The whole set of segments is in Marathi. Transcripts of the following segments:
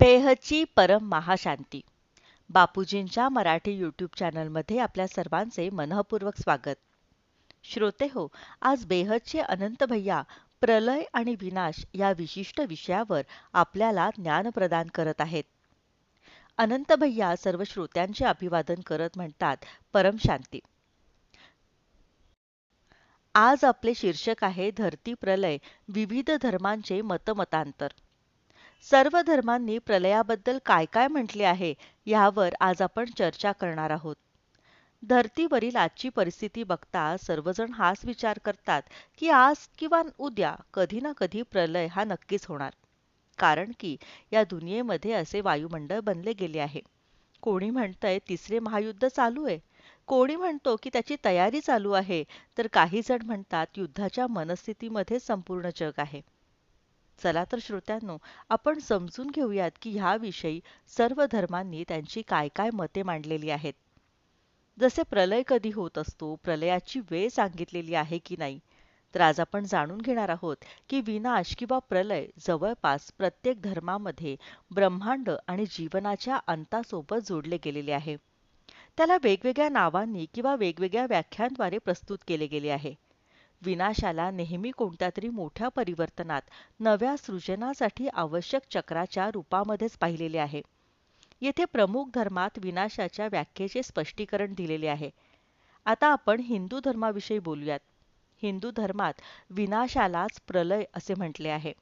बेहची परम महाशांती. बापूजींच्या मराठी यूट्यूब चॅनलमध्ये आपल्या सर्वांचे मनःपूर्वक स्वागत. श्रोते हो आज बेहदचे अनंत भैया प्रलय आणि विनाश या विशिष्ट विषयावर आपल्याला ज्ञान प्रदान करत आहेत. अनंत भैया सर्व श्रोत्यांचे अभिवादन करत म्हणतात परम शांती. आज आपले शीर्षक आहे धरती प्रलय विविध धर्मांचे मतमतांतर सर्व धर्मांनी प्रलयाबद्दल काय काय म्हटले आहे यावर आज आपण चर्चा करणार आहोत. धर्तीवरील आजची परिस्थिती बघता सर्वजण हाच विचार करतात की आज किंवा उद्या कधी ना कधी प्रलय हा नक्कीच होणार. कारण की या दुनियेमध्ये असे वायुमंडळ बनले गेले आहे. कोणी म्हणतंय तिसरे महायुद्ध चालू आहे? कोणी म्हणतो की त्याची तयारी चालू आहे? तर काही जण म्हणतात युद्धाच्या मनस्थितीमध्ये संपूर्ण जग आहे. चला तर श्रोत्यांनो आपण समजून घेऊयात की ह्याविषयी सर्व धर्मांनी त्यांची काय काय मते मांडलेली आहेत. जसे प्रलय कधी होत असतो प्रलयाची वेळ सांगितलेली आहे की नाही? तर आज आपण जाणून घेणार आहोत की विनाश किंवा प्रलय जवळपास प्रत्येक धर्मामध्ये ब्रह्मांड आणि जीवनाच्या अंतासोबत जोडले गेलेले आहे. त्याला वेगवेगळ्या नावांनी किंवा वेगवेगळ्या व्याख्यांद्वारे प्रस्तुत केले गेले आहे. विनाशाला नेहमी कोणत्या तरी मोठ्या परिवर्तनात नव्या सृजनासाठी आवश्यक चक्राच्या रूपामध्येच पाहिलेले आहे. येथे प्रमुख धर्मात विनाशाच्या व्याख्येचे स्पष्टीकरण दिलेले आहे. आता आपण हिंदू धर्माविषयी बोलूयात. हिंदू धर्मात विनाशालाच प्रलय असे म्हटले आहे.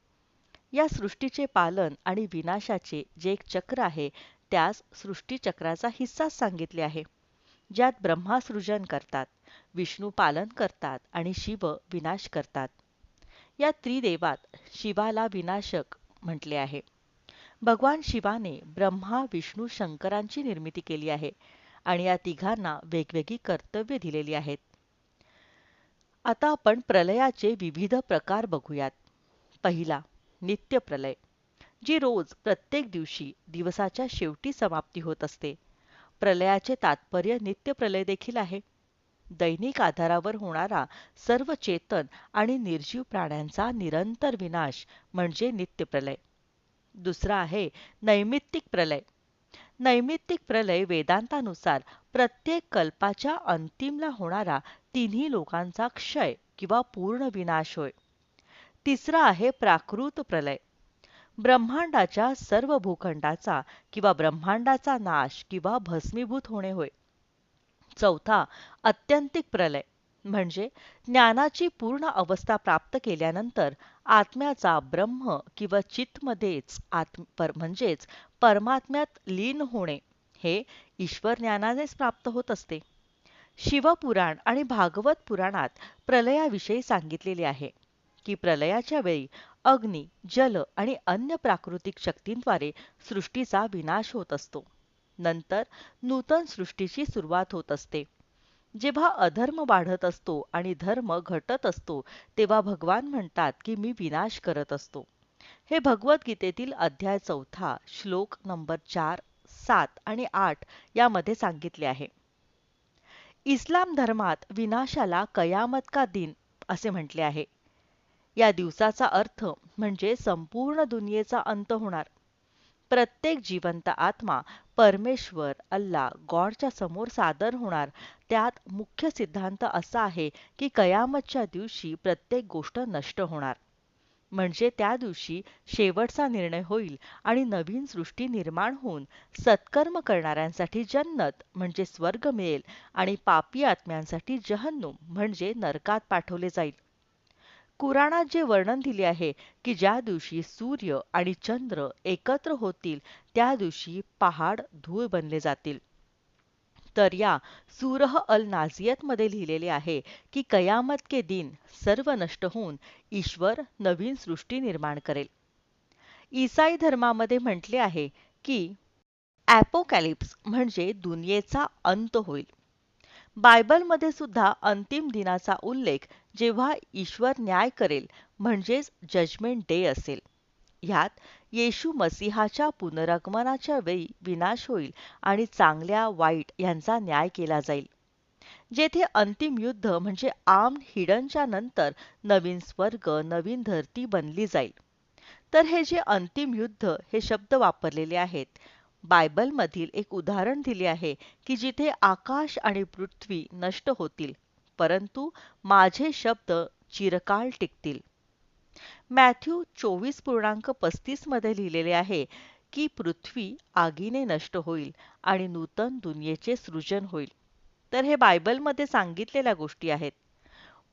या सृष्टीचे पालन आणि विनाशाचे जे एक चक्र आहे त्यास सृष्टीचक्राचा हिस्साच सांगितले आहे ज्यात ब्रह्मा सृजन करतात. विष्णू पालन करतात आणि शिव विनाश करतात. या त्रिदेवात शिवाला विनाशक म्हटले आहे. भगवान शिवाने ब्रह्मा विष्णू शंकरांची निर्मिती केली आहे आणि या तिघांना वेगवेगळी कर्तव्य दिलेली आहेत. आता आपण प्रलयाचे विविध प्रकार बघूयात. पहिला नित्य प्रलय जी रोज प्रत्येक दिवशी दिवसाच्या शेवटी समाप्ती होत असते. प्रलयाचे तात्पर्य नित्य प्रलय देखील आहे. दैनिक आधारावर होणारा सर्व चेतन आणि निर्जीव प्राण्यांचा निरंतर विनाश म्हणजे नित्य प्रलय दुसरा आहे नैमित्तिक प्रलय. नैमित्तिक प्रलय वेदांतानुसार प्रत्येक कल्पाच्या अंतिमला होणारा तिन्ही लोकांचा क्षय किंवा पूर्ण विनाश होय. तिसरा आहे प्राकृत प्रलय. ब्रह्मांडाच्या सर्व भूखंडाचा किंवा ब्रह्मांडाचा नाश किंवा भस्मीभूत होणे होय. चौथा अत्यंतिक प्रलय. म्हणजे ज्ञानाची पूर्ण अवस्था प्राप्त केल्यानंतर आत्म्याचा ब्रह्म किंवा चितमध्येच आत्म म्हणजेच परमात्म्यात लीन होणे हे ईश्वर ज्ञानानेच प्राप्त होत असते. शिवपुराण आणि भागवत पुराणात प्रलयाविषयी सांगितलेले आहे की प्रलयाच्या वेळी अग्नी जल आणि अन्य प्राकृतिक शक्तींद्वारे सृष्टीचा विनाश होत असतो. नंतर नूतन सृष्टीची सुरुवात होत असते. जेव्हा अधर्म वाढत असतो आणि धर्म घटत असतो तेव्हा भगवान म्हणतात की मी विनाश करत असतो. हे भगवद्गीतेतील अध्याय चौथा श्लोक नंबर चार सात आणि आठ यामध्ये सांगितले आहे. इस्लाम धर्मात विनाशाला कयामत का दिन असे म्हटले आहे. या दिवसाचा अर्थ म्हणजे संपूर्ण दुनियेचा अंत होणार. प्रत्येक जिवंत आत्मा परमेश्वर अल्ला गॉडच्या समोर सादर होणार. त्यात मुख्य सिद्धांत असा आहे की कयामतच्या दिवशी प्रत्येक गोष्ट नष्ट होणार. म्हणजे त्या दिवशी शेवटचा निर्णय होईल आणि नवीन सृष्टी निर्माण होऊन सत्कर्म करणाऱ्यांसाठी जन्नत म्हणजे स्वर्ग मिळेल आणि पापी आत्म्यांसाठी जहन्नुम म्हणजे नरकात पाठवले जाईल. कुराणात जे वर्णन दिले आहे की ज्या दिवशी सूर्य आणि चंद्र एकत्र होतील त्या दिवशी पहाड धूळ बनले जातील. तर या सुरह अल नाझियत मध्ये लिहिलेले आहे की कयामत के दिन सर्व नष्ट होऊन ईश्वर नवीन सृष्टी निर्माण करेल. ईसाई धर्मामध्ये म्हटले आहे की ॲपोकॅलिप्स म्हणजे दुनियेचा अंत होईल. बायबलमध्ये सुद्धा अंतिम दिनाचा उल्लेख जेव्हा ईश्वर न्याय करेल म्हणजेच जजमेंट डे असेल. ह्यात येशू मसिहाच्या पुनरागमनाच्या वेळी विनाश होईल आणि चांगल्या वाईट यांचा न्याय केला जाईल. जेथे अंतिम युद्ध म्हणजे आम हिडनच्या नंतर नवीन स्वर्ग नवीन धरती बनली जाईल. तर हे जे अंतिम युद्ध हे शब्द वापरलेले आहेत बायबलमधील एक उदाहरण दिले आहे की जिथे आकाश आणि पृथ्वी नष्ट होतील परंतु माझे शब्द चिरकाळ टिकतील. मॅथ्यू चोवीस पूर्णांक पस्तीसमध्ये लिहिलेले आहे की पृथ्वी आगीने नष्ट होईल आणि नूतन दुनियेचे सृजन होईल. तर हे बायबलमध्ये सांगितलेल्या गोष्टी आहेत.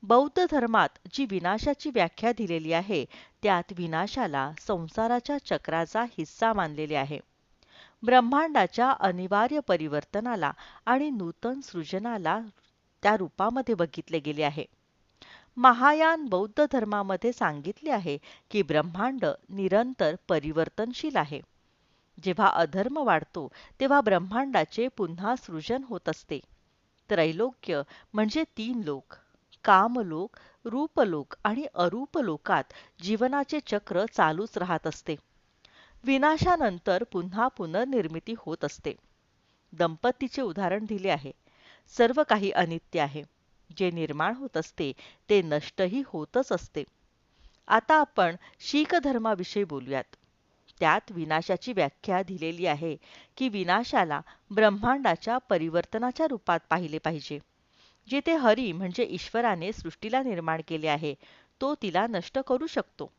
बौद्ध धर्मात जी विनाशाची व्याख्या दिलेली आहे त्यात विनाशाला संसाराच्या चक्राचा हिस्सा मानलेले आहे. ब्रह्मांडाच्या अनिवार्य परिवर्तनाला आणि नूतन सृजनाला त्या रूपामध्ये बघितले गेले आहे. महायान बौद्ध धर्मामध्ये सांगितले आहे की ब्रह्मांड निरंतर परिवर्तनशील आहे. जेव्हा अधर्म वाढतो तेव्हा ब्रह्मांडाचे पुन्हा सृजन होत असते. त्रैलोक्य म्हणजे तीन लोक कामलोक रूपलोक आणि अरूप लोकात जीवनाचे चक्र चालूच राहत असते. विनाशानंतर पुन्हा पुनर्निर्मिती होत असते. दंपतीचे उदाहरण दिले आहे. सर्व काही अनित्य आहे. जे निर्माण होत असते ते नष्टही होतच असते. आता आपण शीख धर्माविषयी बोलूयात. त्यात विनाशाची व्याख्या दिलेली आहे की विनाशाला ब्रह्मांडाच्या परिवर्तनाच्या रूपात पाहिले पाहिजे. जिथे हरी म्हणजे ईश्वराने सृष्टीला निर्माण केले आहे तो तिला नष्ट करू शकतो.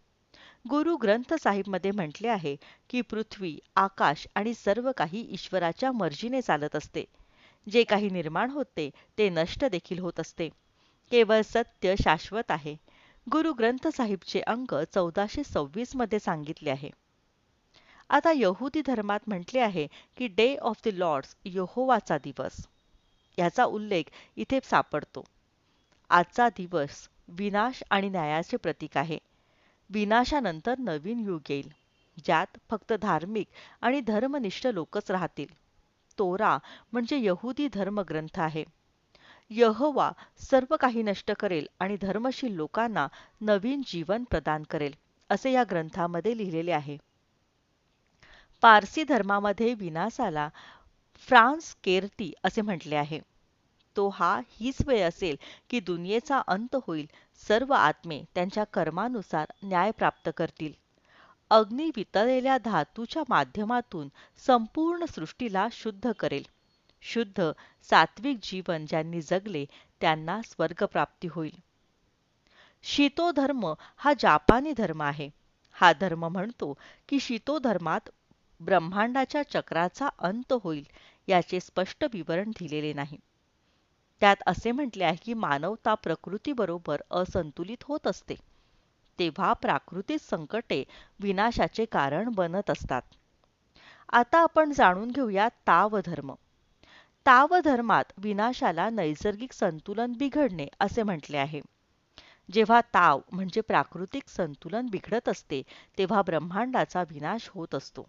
गुरु ग्रंथ साहिबमध्ये म्हटले आहे की पृथ्वी आकाश आणि सर्व काही ईश्वराच्या मर्जीने चालत असते. जे काही निर्माण होते ते नष्ट देखील होत असते. केवळ सत्य शाश्वत आहे. गुरु ग्रंथ साहिबचे अंक चौदाशे सव्वीसमध्ये सांगितले आहे. आता यहुदी धर्मात म्हटले आहे की डे ऑफ द लॉर्ड्स यहोवाचा दिवस. याचा उल्लेख इथे सापडतो. आजचा दिवस विनाश आणि न्यायाचे प्रतीक आहे. विनाशानंतर नवीन युग येईल ज्यात फक्त धार्मिक आणि धर्मनिष्ठ लोकच राहतील. तोरा म्हणजे यहुदी धर्मग्रंथ आहे. यहवा सर्व काही नष्ट करेल आणि धर्मशील लोकांना नवीन जीवन प्रदान करेल असे या ग्रंथामध्ये लिहिलेले आहे. पारसी धर्मामध्ये विनाशाला फ्रान्स केर्ती असे म्हटले आहे. तो हा हीच वेळ असेल की दुनियेचा अंत होईल सर्व आत्मे त्यांच्या कर्मानुसार न्याय प्राप्त करतील. अग्नी वितळलेल्या धातूच्या माध्यमातून संपूर्ण सृष्टीला शुद्ध करेल. शुद्ध सात्विक जीवन ज्यांनी जगले त्यांना स्वर्गप्राप्ती होईल. शीतो धर्म हा जापानी धर्म आहे. हा धर्म म्हणतो की शीतो धर्मात ब्रह्मांडाच्या चक्राचा अंत होईल याचे स्पष्ट विवरण दिलेले नाही. त्यात असे म्हटले आहे की मानवता प्रकृतीबरोबर असंतुलित होत असते. तेव्हा प्राकृतिक संकटे विनाशाचे कारण बनत असतात. आता आपण जाणून घेऊया ताव धर्म. ताव धर्मात विनाशाला नैसर्गिक संतुलन बिघडणे असे म्हटले आहे. जेव्हा ताव म्हणजे प्राकृतिक संतुलन बिघडत असते तेव्हा ब्रह्मांडाचा विनाश होत असतो.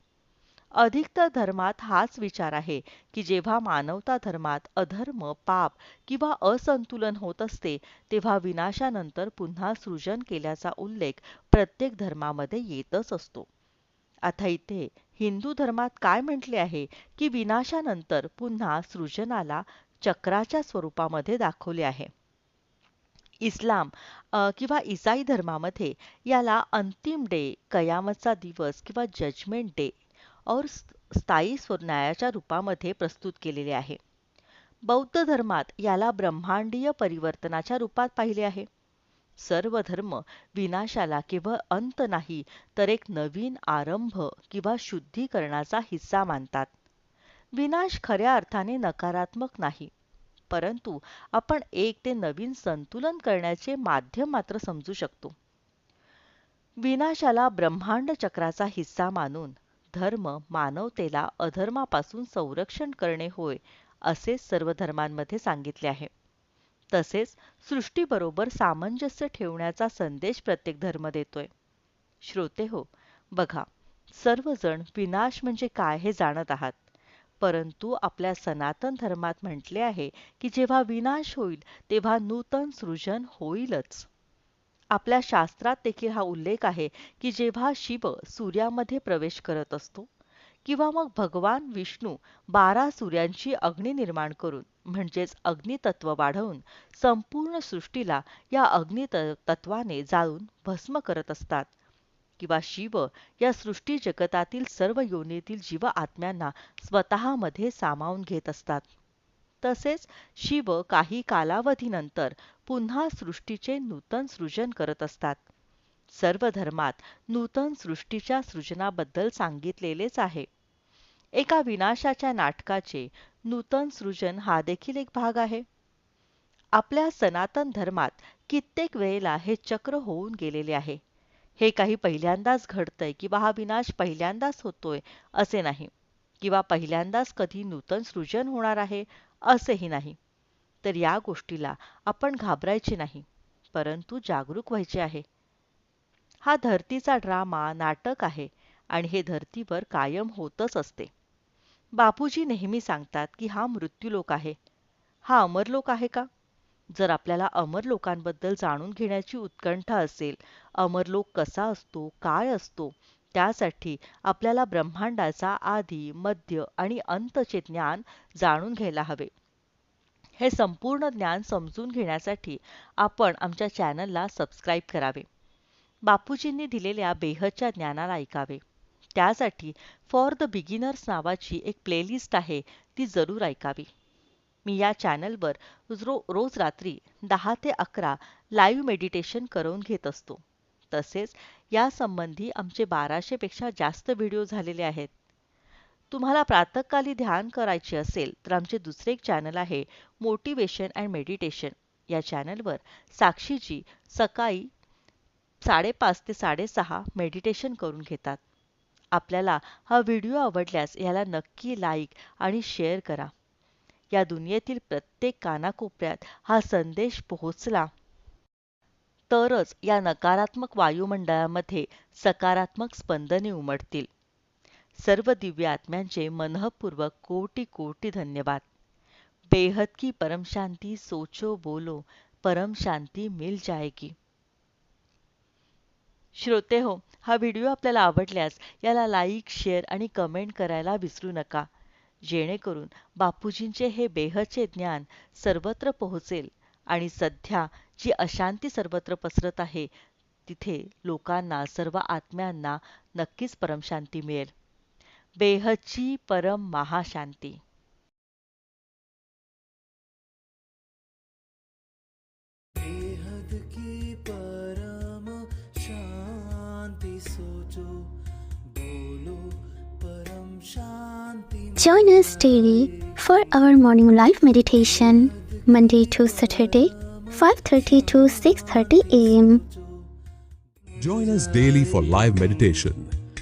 अधिकतर धर्मात हाच विचार आहे की जेव्हा मानवता धर्मात अधर्म पाप किंवा असंतुलन होत असते तेव्हा विनाशानंतर पुन्हा सृजन केल्याचा उल्लेख प्रत्येक धर्मामध्ये येतच असतो. आता इथे हिंदू धर्मात काय म्हटले आहे की विनाशानंतर पुन्हा सृजनाला चक्राच्या स्वरूपामध्ये दाखवले आहे. इस्लाम किंवा इसाई धर्मामध्ये याला अंतिम डे कयामतचा दिवस किंवा जजमेंट डे और स्थायी न्यायाच्या रूपामध्ये प्रस्तुत केलेले आहे. बौद्ध धर्मात याला ब्रह्मांडीय परिवर्तनाच्या रूपात पाहिले आहे. सर्व धर्म विनाशाला केवळ अंत नाही तर एक नवीन आरंभ किंवा शुद्धीकरणाचा हिस्सा मानतात. विनाश खऱ्या अर्थाने नकारात्मक नाही परंतु आपण एक ते नवीन संतुलन करण्याचे माध्यम मात्र समजू शकतो. विनाशाला ब्रह्मांड चक्राचा हिस्सा मानून धर्म मानवतेला अधर्मापासून संरक्षण करणे होय असे सर्व धर्मांमध्ये सांगितले आहे. तसेच सृष्टीबरोबर सामंजस्य ठेवण्याचा संदेश प्रत्येक धर्म देतोय. श्रोते हो बघा सर्वजण विनाश म्हणजे काय हे जाणत आहात. परंतु आपल्या सनातन धर्मात म्हटले आहे की जेव्हा विनाश होईल तेव्हा नूतन सृजन होईलच. आपल्या शास्त्रात देखील हा उल्लेख आहे की जेव्हा शिव सूर्यामध्ये प्रवेश करत असतो किंवा मग भगवान विष्णू बारा सूर्यांची अग्नी निर्माण करून म्हणजेच अग्नितत्व वाढवून संपूर्ण सृष्टीला या अग्नितत्वाने जाळून भस्म करत असतात. किंवा शिव या सृष्टी जगतातील सर्व योनीतील जीव आत्म्यांना स्वतःमध्ये सामावून घेत असतात. तसेच शिव काही कालावधीनंतर पुन्हा सृष्टीचे नूतन सृजन करत असतात. सर्व धर्मात नूतन सृष्टीच्या सृजनाबद्दल सांगितलेलेच आहे. एका विनाशाच्या नाटकाचे नूतन सृजन हा देखील एक भाग आहे. आपल्या सनातन धर्मात कित्येक वेळेला हे चक्र होऊन गेलेले आहे. हे काही पहिल्यांदाच घडतंय किंवा हा विनाश पहिल्यांदाच होतोय असे नाही. किंवा पहिल्यांदाच कधी नूतन सृजन होणार आहे असेही नाही. तर या गोष्टीला आपण घाबरायचे नाही परंतु जागरूक व्हायचे आहे. हा धरतीचा ड्रामा नाटक आहे आणि हे धरतीवर कायम होतच असते. बापूजी नेहमी सांगतात की हा मृत्यूलोक आहे. हा अमरलोक आहे का? जर आपल्याला अमर लोकांबद्दल जाणून घेण्याची उत्कंठा असेल अमरलोक कसा असतो काय असतो त्यासाठी आपल्याला ब्रह्मांडाचा आधी मध्य आणि अंतचे ज्ञान जाणून घ्यायला हवे. हे संपूर्ण ज्ञान समजून घेण्यासाठी आपण आमच्या चॅनलला सबस्क्राईब करावे. बापूजींनी दिलेल्या बेहदच्या ज्ञानाला ऐकावे. त्यासाठी फॉर द बिगिनर्स नावाची एक प्लेलिस्ट आहे ती जरूर ऐकावी. मी या चॅनलवर रो रोज रात्री दहा ते अकरा लाईव्ह मेडिटेशन करून घेत असतो. तसेच यासंबंधी आमचे बाराशेपेक्षा जास्त व्हिडिओ झालेले आहेत. तुम्हाला प्रातःकाली ध्यान करायचे असेल तर आमचे दुसरे एक चॅनल आहे मोटिवेशन अँड मेडिटेशन या चॅनलवर साक्षीजी सकाळी साडेपाच ते साडेसहा मेडिटेशन करून घेतात. आपल्याला हा व्हिडिओ आवडल्यास याला नक्की लाईक आणि शेअर करा. या दुनियेतील प्रत्येक कानाकोपऱ्यात हा संदेश पोहोचला. तरच या नकारात्मक वायुमंडळामध्ये सकारात्मक स्पंदने उमटतील. सर्व दिव्य आत्म्यांचे मनःपूर्वक कोटी कोटी धन्यवाद. बेहद की परम शांति सोचो बोलो परम शांती मिल जाएगी. श्रोते हो हा व्हिडिओ आपल्याला आवडल्यास याला लाईक शेअर आणि कमेंट करायला विसरू नका. जेणेकरून बापूजींचे हे बेहदचे ज्ञान सर्वत्र पोहोचेल आणि सध्या जी अशांती सर्वत्र पसरत आहे तिथे लोकांना सर्व आत्म्यांना नक्कीच परमशांती मिळेल. बेहदची परम महाशांती बेहद की परम शांति सोचो बोलो परम शांति Join us daily for our morning live meditation, Monday to Saturday, 5:30 to 6:30 a.m. Join us daily for live meditation,